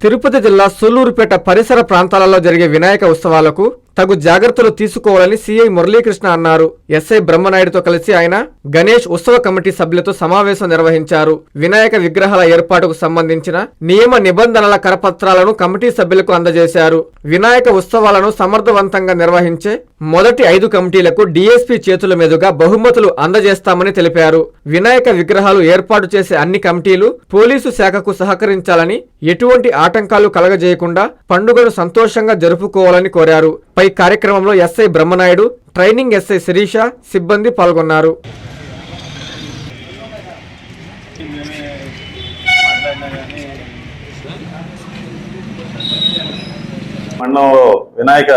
తిరుపతి జిల్లా సూళ్ళూరుపేట పరిసర ప్రాంతాలలో జరిగే వినాయక ఉత్సవాలకు తగు జాగ్రత్తలు తీసుకోవాలని సీఐ మురళీకృష్ణ అన్నారు. ఎస్ఐ బ్రహ్మనాయుడుతో కలిసి ఆయన గణేష్ ఉత్సవ కమిటీ సభ్యులతో సమావేశం నిర్వహించారు. వినాయక విగ్రహాల ఏర్పాటుకు సంబంధించిన నియమ నిబంధనల కరపత్రాలను కమిటీ సభ్యులకు అందజేశారు. వినాయక ఉత్సవాలను సమర్థవంతంగా నిర్వహించే మొదటి ఐదు కమిటీలకు డీఎస్పీ చేతుల మీదుగా బహుమతులు అందజేస్తామని తెలిపారు. వినాయక విగ్రహాలు ఏర్పాటు చేసే అన్ని కమిటీలు పోలీసు శాఖకు సహకరించాలని ఎటువంటి ఆటంకాలు కలగజేయకుండా పండుగను సంతోషంగా జరుపుకోవాలని కోరారు. పై కార్యక్రమంలో SI Brahmanaidu training SI Sirisha సిబ్బంది పాల్గొన్నారు. మండలంలో వినాయక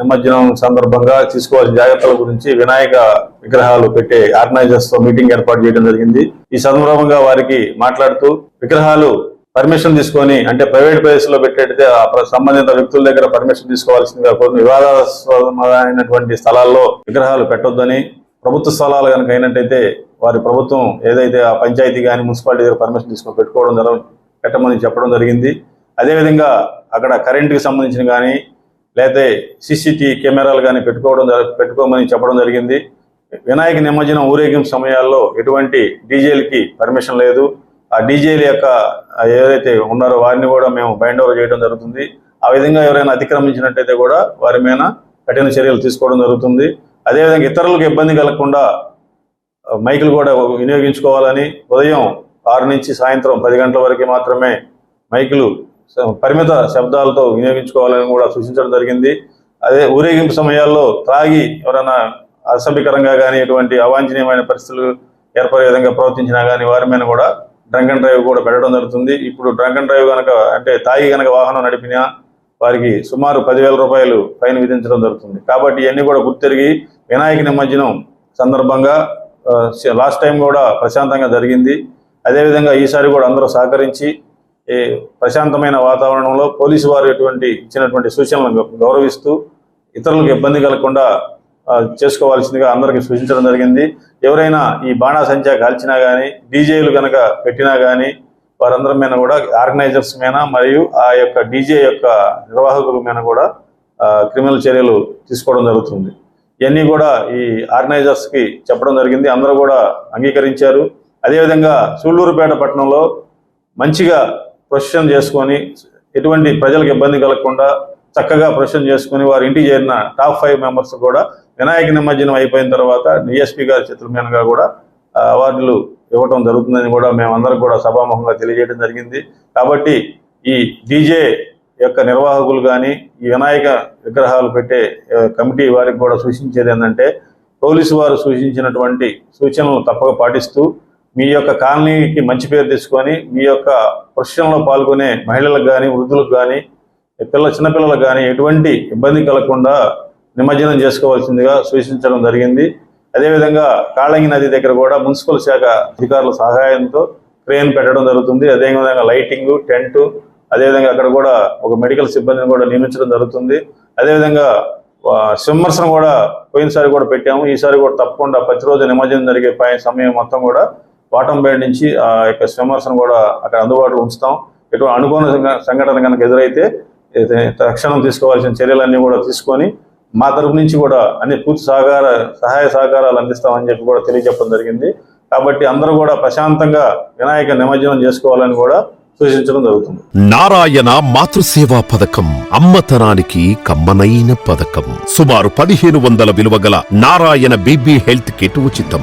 నిమజ్జనం సందర్భంగా తీసుకోవాల్సిన జాగ్రత్తల గురించి వినాయక విగ్రహాలు పెట్టే ఆర్గనైజర్స్తో మీటింగ్ ఏర్పాటు చేయడం జరిగింది. ఈ సందర్భంగా వారికి మాట్లాడుతూ విగ్రహాలు పర్మిషన్ తీసుకొని అంటే ప్రైవేట్ ప్లేస్లో పెట్టేటైతే సంబంధిత వ్యక్తుల దగ్గర పర్మిషన్ తీసుకోవాల్సిందిగా కొన్ని వివాదాస్పదమైనటువంటి స్థలాల్లో విగ్రహాలు పెట్టొద్దని ప్రభుత్వ స్థలాలు కనుక అయినట్టయితే వారి ప్రభుత్వం ఏదైతే ఆ పంచాయతీ కానీ మున్సిపాలిటీ దగ్గర పర్మిషన్ తీసుకొని పెట్టుకోవడం జరగ పెట్టమని చెప్పడం జరిగింది. అదేవిధంగా అక్కడ కరెంటుకి సంబంధించిన కానీ లేకపోతే సీసీటీ కెమెరాలు కానీ పెట్టుకోవడం పెట్టుకోమని చెప్పడం జరిగింది. వినాయక నిమజ్జనం ఊరేగింపు సమయాల్లో ఎటువంటి డీజేలకి పర్మిషన్ లేదు. ఆ డీజేల యొక్క ఏదైతే ఉన్నారో వారిని కూడా మేము బైండ్ ఓవర్ చేయడం జరుగుతుంది. ఆ విధంగా ఎవరైనా అతిక్రమించినట్టయితే కూడా వారి మీద కఠిన చర్యలు తీసుకోవడం జరుగుతుంది. అదేవిధంగా ఇతరులకు ఇబ్బంది కలగకుండా మైకులు కూడా వినియోగించుకోవాలని ఉదయం ఆరు నుంచి సాయంత్రం పది గంటల వరకు మాత్రమే మైకులు పరిమిత శబ్దాలతో వినియోగించుకోవాలని కూడా సూచించడం జరిగింది. అదే ఊరేగింపు సమయాల్లో త్రాగి ఎవరైనా అసభ్యకరంగా కానీ ఎటువంటి అవాంఛనీయమైన పరిస్థితులు ఏర్పడే విధంగా ప్రవర్తించినా కానీ వారి మీద కూడా డ్రంక్ అండ్ డ్రైవ్ కూడా పెట్టడం జరుగుతుంది. ఇప్పుడు డ్రంక్ అండ్ డ్రైవ్ కనుక అంటే తాగి కనుక వాహనం నడిపినా వారికి సుమారు పదివేల రూపాయలు ఫైన్ విధించడం జరుగుతుంది. కాబట్టి ఇవన్నీ కూడా గుర్తెరిగి వినాయక నిమజ్జనం సందర్భంగా లాస్ట్ టైం కూడా ప్రశాంతంగా జరిగింది. అదేవిధంగా ఈసారి కూడా అందరూ సహకరించి ఈ ప్రశాంతమైన వాతావరణంలో పోలీసు వారు ఎటువంటి ఇచ్చినటువంటి సూచనలను గౌరవిస్తూ ఇతరులకు ఇబ్బంది కలగకుండా చేసుకోవాల్సిందిగా అందరికీ సూచించడం జరిగింది. ఎవరైనా ఈ బాణాసంచా కాల్చినా కానీ డీజేలు కనుక పెట్టినా కానీ వారందరి మీద కూడా ఆర్గనైజర్స్ మీద మరియు ఆ యొక్క డీజే యొక్క నిర్వాహకుల మీద కూడా క్రిమినల్ చర్యలు తీసుకోవడం జరుగుతుంది. ఇవన్నీ కూడా ఈ ఆర్గనైజర్స్కి చెప్పడం జరిగింది. అందరూ కూడా అంగీకరించారు. అదేవిధంగా సూళ్ళూరుపేట పట్టణంలో మంచిగా ప్రొసెషన్ చేసుకొని ఎటువంటి ప్రజలకు ఇబ్బంది కలగకుండా చక్కగా ప్రొసెషన్ చేసుకొని వారి ఇంటికి చేరిన టాప్ ఫైవ్ మెంబర్స్ కూడా వినాయక నిమజ్జనం అయిపోయిన తర్వాత డిఎస్పీ గారి చేతుల మీదుగా కూడా అవార్డులు ఇవ్వటం జరుగుతుందని కూడా మేమందరం కూడా సభాముఖంగా తెలియజేయడం జరిగింది. కాబట్టి ఈ డీజే యొక్క నిర్వాహకులు కానీ ఈ వినాయక విగ్రహాలు పెట్టే కమిటీ వారికి కూడా సూచించేది ఏంటంటే పోలీసు వారు సూచించినటువంటి సూచనలు తప్పక పాటిస్తూ మీ యొక్క కాలనీకి మంచి పేరు తెచ్చుకొని మీ యొక్క ప్రొఫెషన్లో పాల్గొనే మహిళలకు కానీ వృద్ధులకు కానీ పిల్ల చిన్నపిల్లలకు కానీ ఎటువంటి ఇబ్బంది కలగకుండా నిమజ్జనం చేసుకోవాల్సిందిగా సూచించడం జరిగింది. అదేవిధంగా కాళంగి నది దగ్గర కూడా మున్సిపల్ శాఖ అధికారుల సహాయంతో క్రేన్ పెట్టడం జరుగుతుంది. అదేవిధంగా లైటింగ్ టెంట్ అదేవిధంగా అక్కడ కూడా ఒక మెడికల్ సిబ్బందిని కూడా నియమించడం జరుగుతుంది. అదేవిధంగా ఆ, స్విమ్మర్స్ను కూడా పోయినసారి కూడా పెట్టాము. ఈసారి కూడా తప్పకుండా ప్రతిరోజు నిమజ్జనం జరిగే పై సమయం మొత్తం కూడా వాటం బేడ్ నుంచి ఆ యొక్క స్విమ్మర్స్ను కూడా అక్కడ అందుబాటులో ఉంచుతాం. ఇటువంటి అనుకోని సంఘటన కనుక ఎదురైతే తక్షణం తీసుకోవాల్సిన చర్యలన్నీ కూడా తీసుకొని మా తరపు నుంచి కూడా అన్ని పూర్తి సహకార సహాయ సహకారాలు అందిస్తామని చెప్పి కూడా తెలియజెప్పడం జరిగింది. కాబట్టి అందరూ కూడా ప్రశాంతంగా వినాయక నిమజ్జనం చేసుకోవాలని కూడా సూచించడం జరుగుతుంది. నారాయణ మాతృసేవా పథకం అమ్మతనానికి కమ్మనైన పథకం. సుమారు పదిహేను వందల విలువ గల నారాయణ బీబీ హెల్త్ కిట్ ఉచితం.